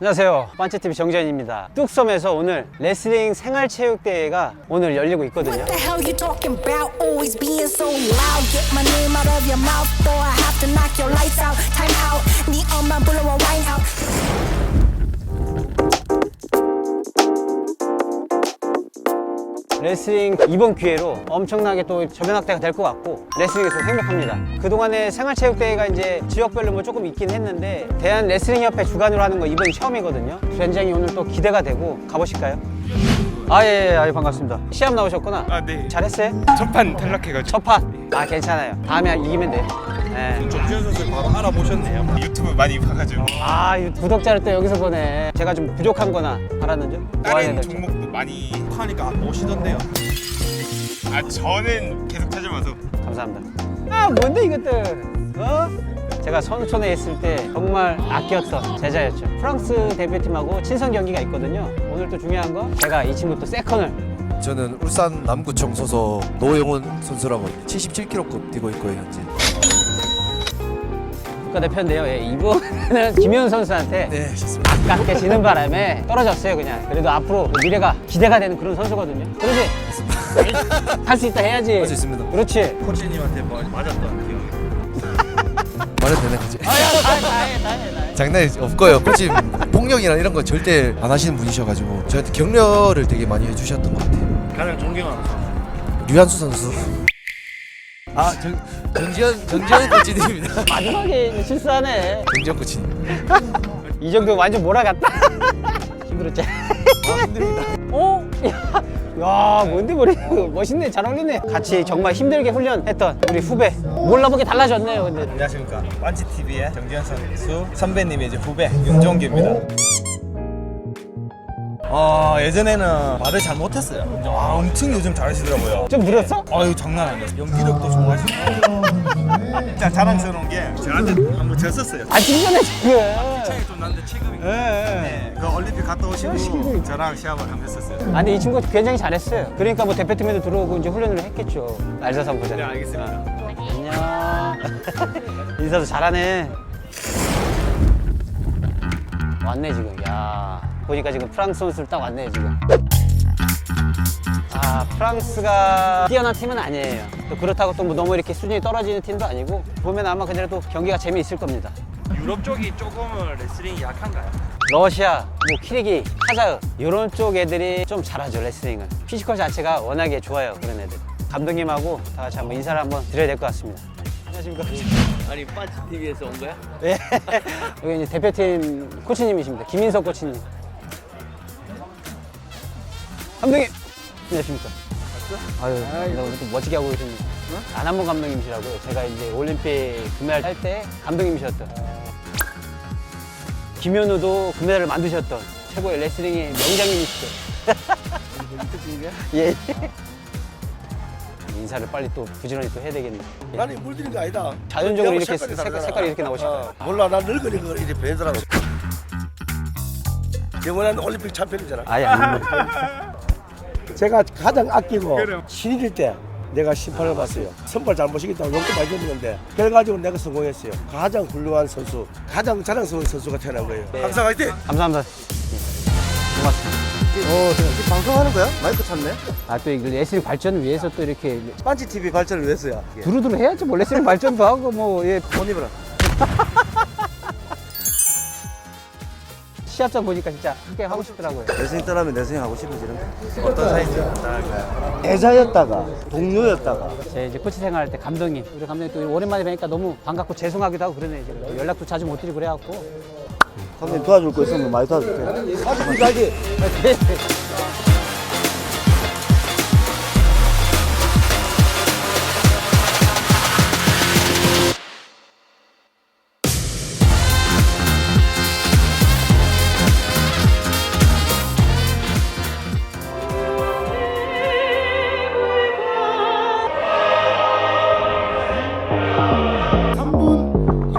안녕하세요. 반치TV 정재현입니다. 뚝섬에서 오늘 레슬링 생활체육대회가 오늘 열리고 있거든요. 레슬링 이번 기회로 엄청나게 또 저변학대가 될 것 같고 레슬링이 또 행복합니다. 그동안에 생활체육대회가 이제 지역별로 뭐 조금 있긴 했는데 대한 레슬링협회 주관으로 하는 거 이번이 처음이거든요. 굉장히 오늘 또 기대가 되고 가보실까요? 아, 예, 예, 아, 예, 반갑습니다. 시합 나오셨구나. 아, 네. 잘했어요? 첫판 탈락해가지고 첫 판. 아, 괜찮아요. 다음에 이기면 돼요. 네. 정지현 선수 바로 알아보셨네요. 유튜브 많이 봐가지고 아, 이 구독자를 또 여기서 보네. 제가 좀 부족한 거나 점? 뭐 다른. 종목도 많이 하니까 오시던데요. 아 저는 계속 찾아봐서 감사합니다. 아, 뭔데 이것들? 어? 제가 선촌에 있을 때 정말 아꼈던 제자였죠. 프랑스 대표팀하고 친선 경기가 있거든요. 오늘 또 중요한 거 제가 이 친구 또 세컨을 저는 울산 남구청 소속 노영훈 선수라고 77kg급 뛰고 있고요 현재. 국가대표인데요. 예, 이번에는 김현 선수한테 네, 좋습니다. 아깝게 지는 바람에 떨어졌어요 그냥 그래도 앞으로 미래가 기대가 되는 그런 선수거든요 그러지? 할 수 있다 해야지 할수 있습니다. 그렇지 코치님한테 뭐 맞았던 기억이. 말해도 되나 그지? 아야 다해 다해 다해 장난이 없고요. 코치 폭력이나 이런 거 절대 안 하시는 분이셔가지고 저한테 격려를 되게 많이 해주셨던 것 같아요. 가장 존경하는 선수. 류한수 선수. 아, 정, 정지현, 정지현 코치님입니다. 마지막에 실수하네 정지현 코치님. 이 정도 완전 몰아갔다 힘들었지? 아 힘듭니다 어? 야, 야 뭔데 머리 멋있네 잘 어울리네 같이 정말 힘들게 훈련했던 우리 후배 몰라보게 달라졌네요 근데 안녕하십니까. 반지 TV의 정지현 선수 선배님의 이제 후배 윤종규입니다. 아 예전에는 말을 잘 못했어요. 아, 엄청 요즘 잘하시더라고요. 좀 늘었어? 아유 장난 아니에요. 연기력도 좋아하시고. 진짜 자랑스러운 게 저한테 한번 졌었어요. 아 찡전해 지금 차이 좀 났는데 체급이. 예, 예. 네, 그 올림픽 갔다 오시고 저랑 시합을 한번 했었어요. 아니 이 친구 굉장히 잘했어요. 그러니까 뭐 대표팀에도 들어오고 이제 훈련을 했겠죠. 한번 보자. 네, 알겠습니다. 어. 안녕. 인사도 잘하네. 왔네 지금. 야 보니까 지금 프랑스 선수를 딱 왔네 지금. 아 프랑스가 뛰어난 팀은 아니에요. 또 그렇다고 또 뭐 너무 이렇게 수준이 떨어지는 팀도 아니고 보면 아마 그대로 경기가 재미있을 겁니다. 유럽 쪽이 조금은 레슬링이 약한가요? 러시아, 뭐 키르기, 카자흐 이런 쪽 애들이 좀 잘하죠 레슬링은 피지컬 자체가 워낙에 좋아요 그런 애들 감독님하고 다 같이 한번 인사를 한번 드려야 될 것 같습니다 안녕하십니까 아니 반치 TV에서 온 거야? 네. 여기 이제 대표팀 코치님이십니다 김인석 코치님 감독님 안녕하십니까 아유 나 오늘 또 멋지게 하고 계십니다 안한번 감독님이시라고요 제가 이제 올림픽 금메달 탈때 감독님이셨던 김현우도 금메달을 만드셨던 최고의 레슬링의 명장님이시죠. 예. 인사를 빨리 또 부지런히 또 해야 되겠네. 예. 나는 물들인 거 아니다. 자연적으로 이렇게 색깔이 색- 다르잖아. 색깔이 이렇게 나오실까요? 어, 몰라, 난 늙으니 그 이렇게 배더라고. 영원한 올림픽 챔피언이잖아. 아예 아닙니다. 제가 가장 아끼고 신인일 때 내가 심판을 봤어요. 선발 잘못이겠다고 욕도 많이 듣는데 그래가지고 내가 성공했어요. 가장 훌륭한 선수, 가장 자랑스러운 선수가 태어난 거예요. 항상 화이팅! 감사합니다. 예. 고맙습니다. 어, 지금 방송하는 거야? 마이크 찾네? 아, 또이 레슬링 발전을 위해서 또 이렇게 반지 TV 발전을 위해서야. 두루두루 해야지 뭐 레슬링 발전도 하고 뭐 예. 옷 입어라. 시합장 보니까 진짜 함께 하고 싶더라고요. 내생 떠나면 내생 하고 싶어지는 거. 어떤 사이죠? 애자였다가, 동료였다가. 제 이제 코치 생활할 때 감독님, 우리 감독님 또 오랜만에 뵈니까 너무 반갑고 죄송하기도 하고 그러네. 지금 연락도 자주 못 드리고 그래갖고. 선생님 도와줄 거 있으면 많이 도와줄게. 아주 부자지.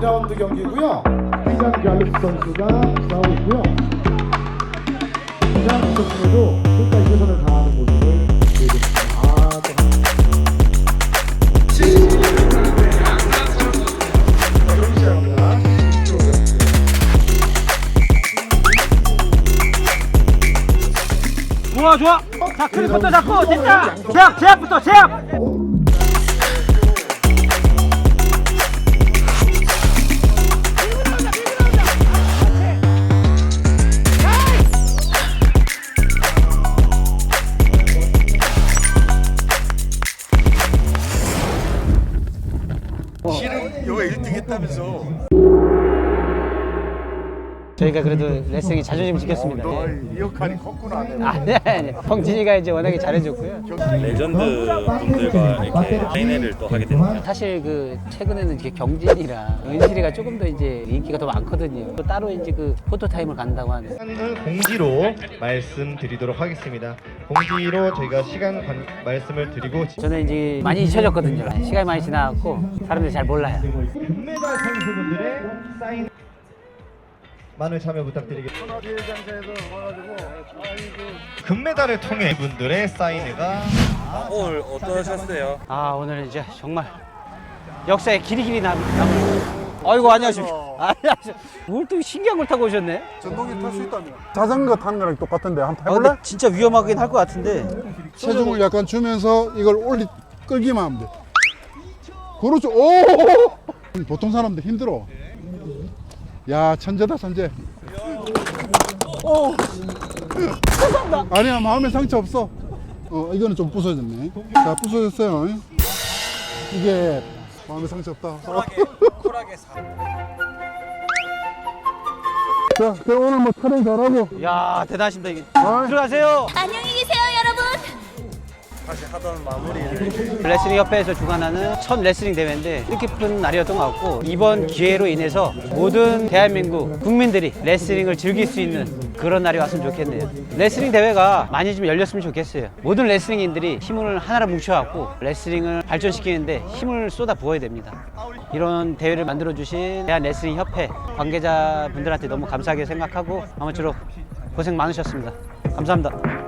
2라운드 경기고요. 피장 갈립 선수가 나오고 있고요. 피장 선수도 끝까지 최선을 다하는 모습을 보여줍니다. 아, 좋아 좋아 자 크리부터 잡고 됐다 제압 제압부터 제압 실은 요거 1등 했다면서 저희가 그래도 레슬링 자존심 지켰습니다 네. 이 역할이 컸구나 아, 네, 네. 성진이가 이제 워낙에 잘해줬고요. 레전드 분들과 이렇게 사인회를 또 하게 됩니다. 사실 그 최근에는 이제 경진이랑 은실이가 조금 더 이제 인기가 더 많거든요. 또 따로 이제 그 포토 타임을 간다고 하는. 시간을 공지로 말씀드리도록 하겠습니다. 공지로 저희가 시간 관- 말씀을 드리고 저는 이제 많이 잊혀졌거든요. 시간이 많이 지나갔고 사람들이 잘 몰라요. 금메달 선수분들의 사인 많은 참여 부탁드리겠습니다. 금메달을 통해 이분들의 사인회가 오늘 어떠셨어요? 아 오늘 이제 정말 역사에 길이 길이 남. 남... 아이고 안녕하십니까. 안녕하세요. 뭘또 신기한 걸 타고 오셨네? 자전거 타는 거랑 똑같은데 한번 아, 해볼래? 근데 진짜 위험하긴 할 것 같은데. 체중을 약간 주면서 이걸 올리 끌기만 하면 돼. 그렇죠. 오! 보통 사람들 힘들어. 야 천재다 천재. 오. 아니야 마음에 상처 없어. 어 이거는 좀 부서졌네. 자 부서졌어요. 이게 마음에 상처 없다. 쿨하게 자, 그럼 오늘 뭐 촬영 잘하고. 야 대단하십니다 이게. 아, 들어가세요. 안녕히 계세요, 여러분. 레슬링 협회에서 주관하는 첫 레슬링 대회인데 뜻깊은 날이었던 것 같고 이번 기회로 인해서 모든 대한민국 국민들이 레슬링을 즐길 수 있는 그런 날이 왔으면 좋겠네요. 레슬링 대회가 많이 좀 열렸으면 좋겠어요. 모든 레슬링인들이 힘을 하나로 뭉쳐갖고 레슬링을 발전시키는데 힘을 쏟아 부어야 됩니다. 이런 대회를 만들어 주신 대한 레슬링 협회 관계자분들한테 너무 감사하게 생각하고 아무쪼록 고생 많으셨습니다. 감사합니다.